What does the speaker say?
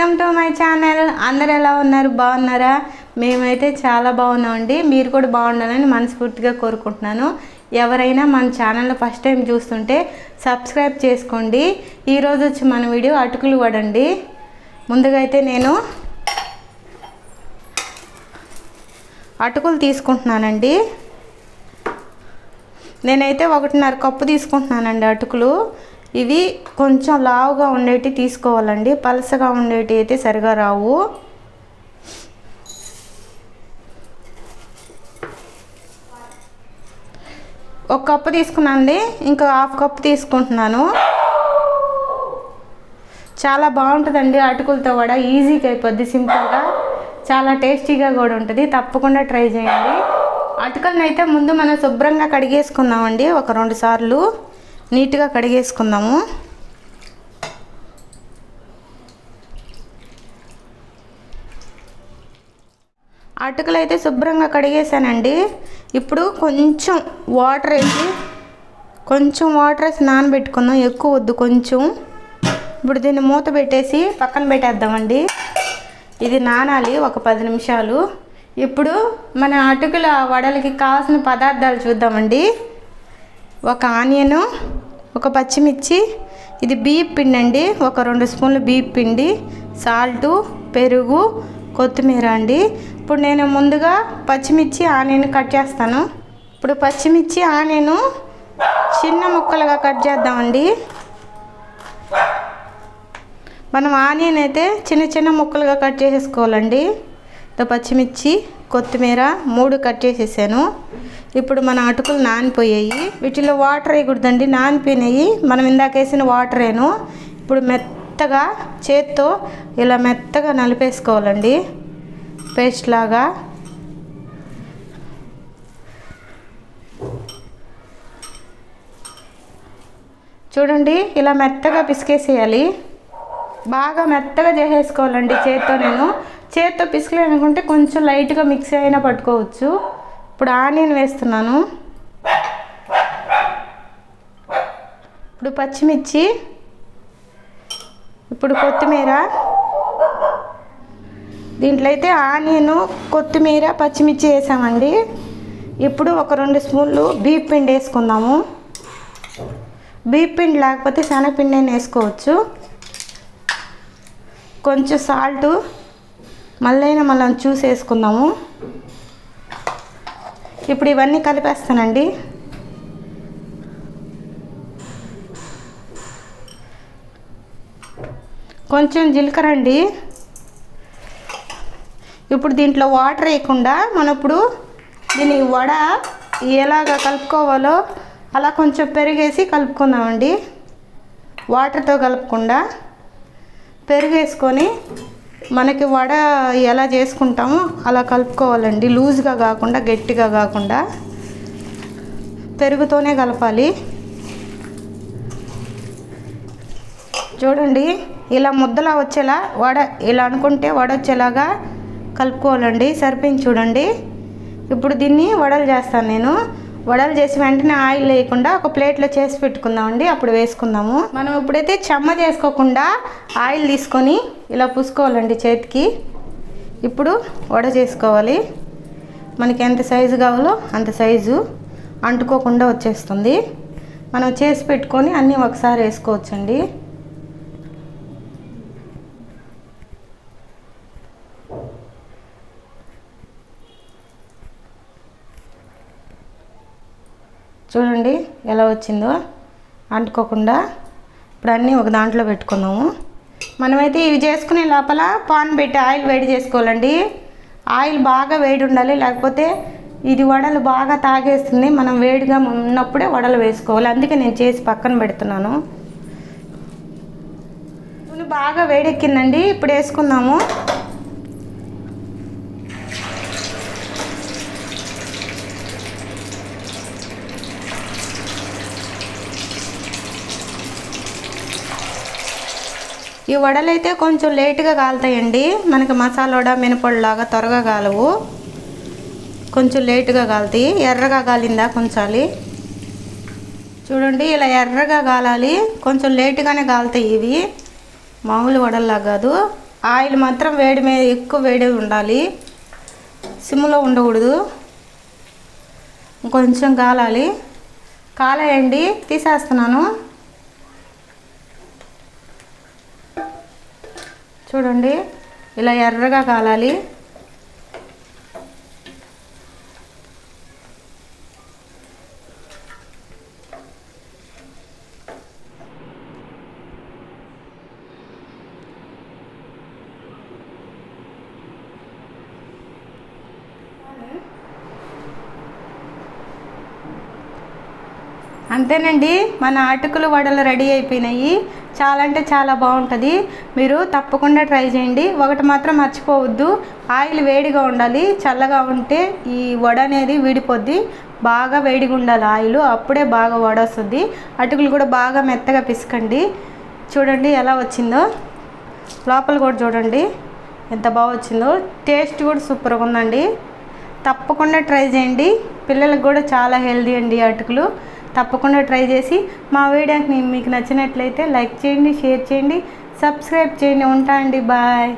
Welcome to my channel. అందరు ఎలా ఉన్నారు? బాగున్నారా? మేమైతే చాలా బాగున్నామండి. మీరు కూడా బాగుండాలని మనస్ఫూర్తిగా కోరుకుంటున్నాను. ఎవరైనా మన ఛానల్ ఫస్ట్ టైం చూస్తుంటే సబ్స్క్రైబ్ చేసుకోండి. ఈరోజు వచ్చి మన వీడియో అటుకులు వడండి. ముందుగా అయితే నేను అటుకులు తీసుకుంటున్నానండి. నేనైతే ఒకటిన్నర కప్పు తీసుకుంటున్నానండి అటుకులు. ఇవి కొంచెం లావుగా ఉండేటి తీసుకోవాలండి. పలసగా ఉండేటి అయితే సరిగా రావు. ఒక కప్పు తీసుకున్నానండి. ఇంకా హాఫ్ కప్పు తీసుకుంటున్నాను. చాలా బాగుంటుందండి అటుకులతో కూడా ఈజీగా అయిపోద్ది సింపుల్గా. చాలా టేస్టీగా కూడా ఉంటుంది. తప్పకుండా ట్రై చేయండి. అటుకలను అయితే ముందు మనం శుభ్రంగా కడిగేసుకున్నామండి ఒక రెండు సార్లు. నీట్గా కడిగేసుకుందాము. అటుకులు అయితే శుభ్రంగా కడిగేసానండి ఇప్పుడు కొంచెం వాటర్ వేసి కొంచెం వాటర్ వేసి నానబెట్టుకుందాం. ఎక్కువ వద్దు కొంచెం. ఇప్పుడు దీన్ని మూత పెట్టేసి పక్కన పెట్టేద్దామండి. ఇది నానాలి ఒక పది నిమిషాలు. ఇప్పుడు మన అటుకుల వడలకి కావాల్సిన పదార్థాలు చూద్దామండి. ఒక ఆనియను ఒక పచ్చిమిర్చి ఇది బియ్యం పిండి అండి ఒక రెండు స్పూన్లు బియ్యం పిండి సాల్టు పెరుగు కొత్తిమీర అండి. ఇప్పుడు నేను ముందుగా పచ్చిమిర్చి ఆనియన్ కట్ చేస్తాను. ఇప్పుడు పచ్చిమిర్చి ఆనియన్ చిన్న ముక్కలుగా కట్ చేద్దామండి. మనం ఆనియన్ అయితే చిన్న చిన్న ముక్కలుగా కట్ చేసేసుకోవాలండి. పచ్చిమిర్చి. కొత్తిమీర మూడు కట్ చేసేసాను. ఇప్పుడు మన అటుకులు నానిపోయాయి. వీటిలో వాటర్ వేయకూడదండి నానిపోయినాయి. మనం ఇందాక వేసిన వాటరేను. ఇప్పుడు మెత్తగా చేత్తో ఇలా మెత్తగా నలిపేసుకోవాలండి. పేస్ట్ లాగా. చూడండి ఇలా మెత్తగా పిసికేసేయాలి. బాగా మెత్తగా చేసేసుకోవాలండి చేత్తో నేను. చేత్తో పిసికలేనుకుంటే కొంచెం లైట్గా మిక్సీ అయినా పట్టుకోవచ్చు. ఇప్పుడు ఆనియన్ వేస్తున్నాను. ఇప్పుడు పచ్చిమిర్చి. ఇప్పుడు కొత్తిమీర. దీంట్లో అయితే ఆనియన్ కొత్తిమీర పచ్చిమిర్చి వేసామండి. ఇప్పుడు ఒక రెండు స్పూన్లు బీప్ పిండి వేసుకుందాము. బీప్ పిండి లేకపోతే శనగపిండి అయినా వేసుకోవచ్చు. కొంచెం సాల్టు మళ్ళైనా మనం చూసి వేసుకుందాము ఇప్పుడు ఇవన్నీ కలిపేస్తానండి. కొంచెం జీలకర్ర అండి ఇప్పుడు దీంట్లో వాటర్ వేయకుండా మనం ఇప్పుడు దీని వడ ఎలాగ కలుపుకోవాలో అలా కొంచెం పెరిగేసి కలుపుకుందామండి. వాటర్తో కలపకుండా పెరుగు వేసుకొని మనకి వడ ఎలా చేసుకుంటామో అలా కలుపుకోవాలండి. లూజ్గా కాకుండా గట్టిగా కాకుండా. పెరుగుతోనే కలపాలి. చూడండి ఇలా ముద్దలా వచ్చేలా వడ ఇలా అనుకుంటే వడ వచ్చేలాగా కలుపుకోవాలండి. సరిపోయింది చూడండి. ఇప్పుడు దీన్ని వడలు చేస్తాను నేను. వడలు చేసి వెంటనే ఆయిల్ లేకుండా ఒక ప్లేట్లో చేసి పెట్టుకుందామండి. అప్పుడు వేసుకుందాము. మనం ఇప్పుడైతే చెమ్మ చేసుకోకుండా ఆయిల్ తీసుకొని ఇలా పూసుకోవాలండి చేతికి. ఇప్పుడు వడ చేసుకోవాలి. మనకి ఎంత సైజు కావాలో అంత సైజు అంటుకోకుండా వచ్చేస్తుంది. మనం చేసి పెట్టుకొని అన్నీ ఒకసారి వేసుకోవచ్చండి. చూడండి ఎలా వచ్చిందో. అంటుకోకుండా. ఇప్పుడు అన్నీ ఒక దాంట్లో పెట్టుకుందాము. మనమైతే ఇవి చేసుకునే లోపల పాన్ పెట్టి ఆయిల్ వేడి చేసుకోవాలండి. ఆయిల్ బాగా వేడి ఉండాలి లేకపోతే ఇది వడలు బాగా తాగేస్తుంది. మనం వేడిగా ఉన్నప్పుడే వడలు వేసుకోవాలి. అందుకే నేను చేసి పక్కన పెడుతున్నాను. నూనె బాగా వేడెక్కిందండి. ఇప్పుడు వేసుకుందాము. ఈ వడలైతే కొంచెం లేటుగా కాలుతాయండి. మనకి మసాలా వడ మినపొడిలాగా త్వరగా కాలవు. కొంచెం లేటుగా కాలుతాయి. ఎర్రగా కాలిందా కొంచాలి. చూడండి ఇలా ఎర్రగా కాలాలి. కొంచెం లేటుగానే కాలుతాయి ఇవి. మామూలు వడల్లా కాదు. ఆయిల్ మాత్రం వేడి మీద ఎక్కువ వేడి ఉండాలి. సిమ్లో ఉండకూడదు. కొంచెం కాలాలి. కాలేయండి. తీసేస్తున్నాను. చూడండి ఇలా ఎర్రగా కాలాలి. అంతేనండి మన అటుకులు వడలు రెడీ అయిపోయినాయి. చాలా అంటే చాలా బాగుంటుంది. మీరు తప్పకుండా ట్రై చేయండి. ఒకటి మాత్రం మర్చిపోవద్దు. ఆయిల్ వేడిగా ఉండాలి. చల్లగా ఉంటే ఈ వడ అనేది వీడిపోద్ది. బాగా వేడిగా ఉండాలి ఆయిల్. అప్పుడే బాగా వడ వస్తుంది. అటుకులు కూడా బాగా మెత్తగా పిసకండి. చూడండి ఎలా వచ్చిందో. లోపల కూడా చూడండి ఎంత బాగా వచ్చిందో. టేస్ట్ కూడా సూపర్గా ఉందండి. తప్పకుండా ట్రై చేయండి. పిల్లలకు కూడా చాలా హెల్దీ అండి అటుకులు. తప్పకుండా ట్రై చేసి మా వీడియోకి మీకు నచ్చినట్లయితే లైక్ చేయండి షేర్ చేయండి సబ్స్క్రైబ్ చేయండి. ఉంటా అండి బాయ్.